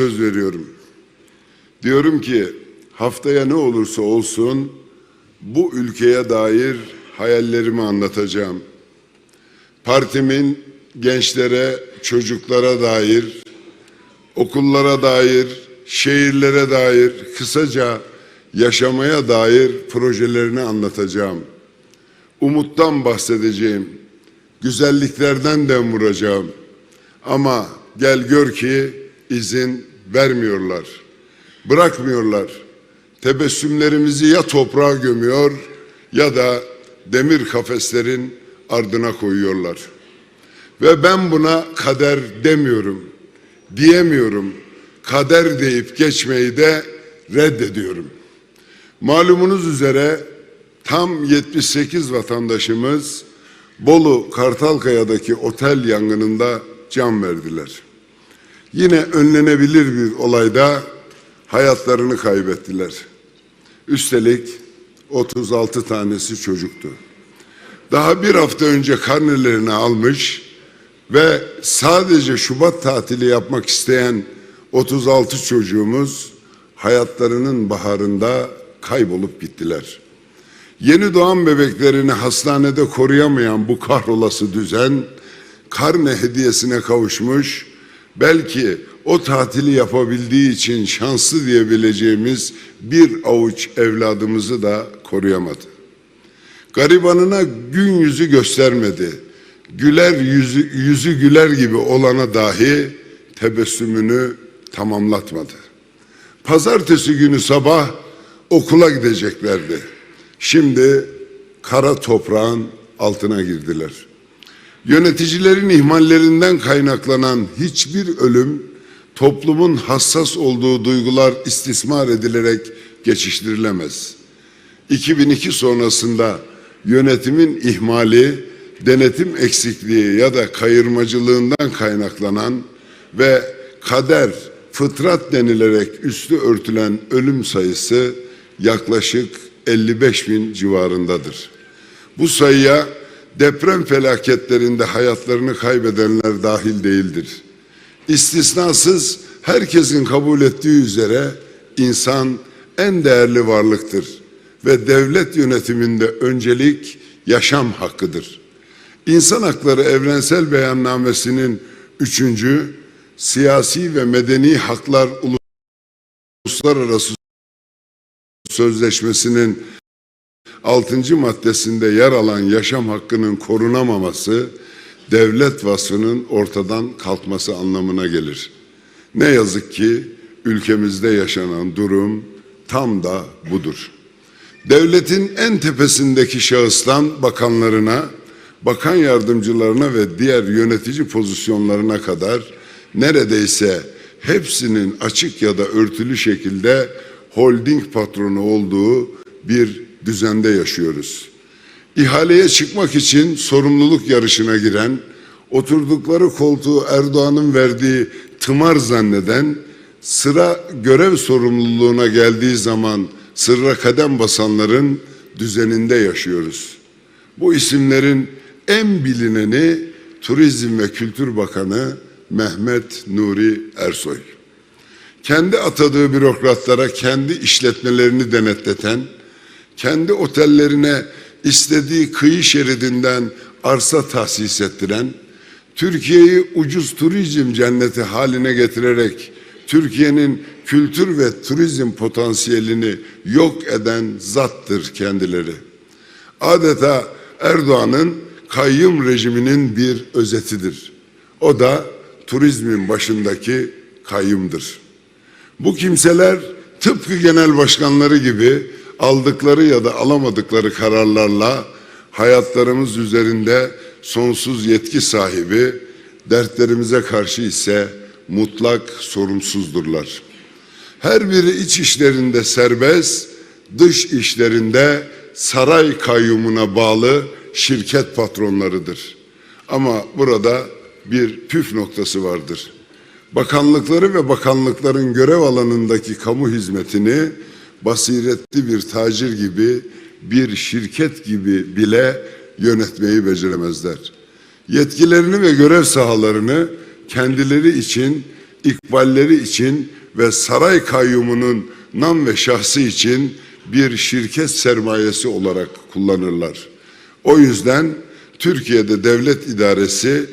söz veriyorum. Diyorum ki haftaya ne olursa olsun bu ülkeye dair hayallerimi anlatacağım. Partimin gençlere, çocuklara dair, okullara dair, şehirlere dair, kısaca yaşamaya dair projelerini anlatacağım. Umuttan bahsedeceğim. Güzelliklerden dem vuracağım. Ama gel gör ki izin vermiyorlar. Bırakmıyorlar. Tebessümlerimizi ya toprağa gömüyor ya da demir kafeslerin ardına koyuyorlar. Ve ben buna kader demiyorum. Diyemiyorum. Kader deyip geçmeyi de reddediyorum. Malumunuz üzere tam 78 vatandaşımız Bolu Kartalkaya'daki otel yangınında can verdiler. Yine önlenebilir bir olayda hayatlarını kaybettiler. Üstelik 36 tanesi çocuktu. Daha bir hafta önce karnelerini almış ve sadece Şubat tatili yapmak isteyen 36 çocuğumuz hayatlarının baharında kaybolup gittiler. Yeni doğan bebeklerini hastanede koruyamayan bu kahrolası düzen karne hediyesine kavuşmuş, belki o tatili yapabildiği için şanslı diyebileceğimiz bir avuç evladımızı da koruyamadı. Garibanına gün yüzü göstermedi. Güler yüzü, yüzü güler gibi olana dahi tebessümünü tamamlatmadı. Pazartesi günü sabah okula gideceklerdi. Şimdi kara toprağın altına girdiler. Yöneticilerin ihmallerinden kaynaklanan hiçbir ölüm toplumun hassas olduğu duygular istismar edilerek geçiştirilemez. 2002 sonrasında yönetimin ihmali, denetim eksikliği ya da kayırmacılığından kaynaklanan ve kader, fıtrat denilerek üstü örtülen ölüm sayısı yaklaşık 55 bin civarındadır. Bu sayıya deprem felaketlerinde hayatlarını kaybedenler dahil değildir. İstisnasız herkesin kabul ettiği üzere insan en değerli varlıktır ve devlet yönetiminde öncelik yaşam hakkıdır. İnsan Hakları Evrensel Beyannamesi'nin üçüncü siyasi ve medeni haklar uluslararası sözleşmesinin 6. maddesinde yer alan yaşam hakkının korunamaması devlet vasfının ortadan kalkması anlamına gelir. Ne yazık ki ülkemizde yaşanan durum tam da budur. Devletin en tepesindeki şahıstan bakanlarına, bakan yardımcılarına ve diğer yönetici pozisyonlarına kadar neredeyse hepsinin açık ya da örtülü şekilde holding patronu olduğu bir düzende yaşıyoruz. İhaleye çıkmak için sorumluluk yarışına giren, oturdukları koltuğu Erdoğan'ın verdiği tımar zanneden, sıra görev sorumluluğuna geldiği zaman sırra kadem basanların düzeninde yaşıyoruz. Bu isimlerin en bilineni Turizm ve Kültür Bakanı Mehmet Nuri Ersoy. Kendi atadığı bürokratlara kendi işletmelerini denetleten, kendi otellerine istediği kıyı şeridinden arsa tahsis ettiren, Türkiye'yi ucuz turizm cenneti haline getirerek Türkiye'nin kültür ve turizm potansiyelini yok eden zattır kendileri. Adeta Erdoğan'ın kayyum rejiminin bir özetidir. O da turizmin başındaki kayyumdur. Bu kimseler tıpkı genel başkanları gibi aldıkları ya da alamadıkları kararlarla hayatlarımız üzerinde sonsuz yetki sahibi, dertlerimize karşı ise mutlak sorumsuzdurlar. Her biri iç işlerinde serbest, dış işlerinde saray kayyumuna bağlı şirket patronlarıdır. Ama burada bir püf noktası vardır. Bakanlıkları ve bakanlıkların görev alanındaki kamu hizmetini basiretli bir tacir gibi, bir şirket gibi bile yönetmeyi beceremezler. Yetkilerini ve görev sahalarını kendileri için ikballeri için ve saray kayyumunun nam ve şahsı için bir şirket sermayesi olarak kullanırlar. O yüzden Türkiye'de devlet idaresi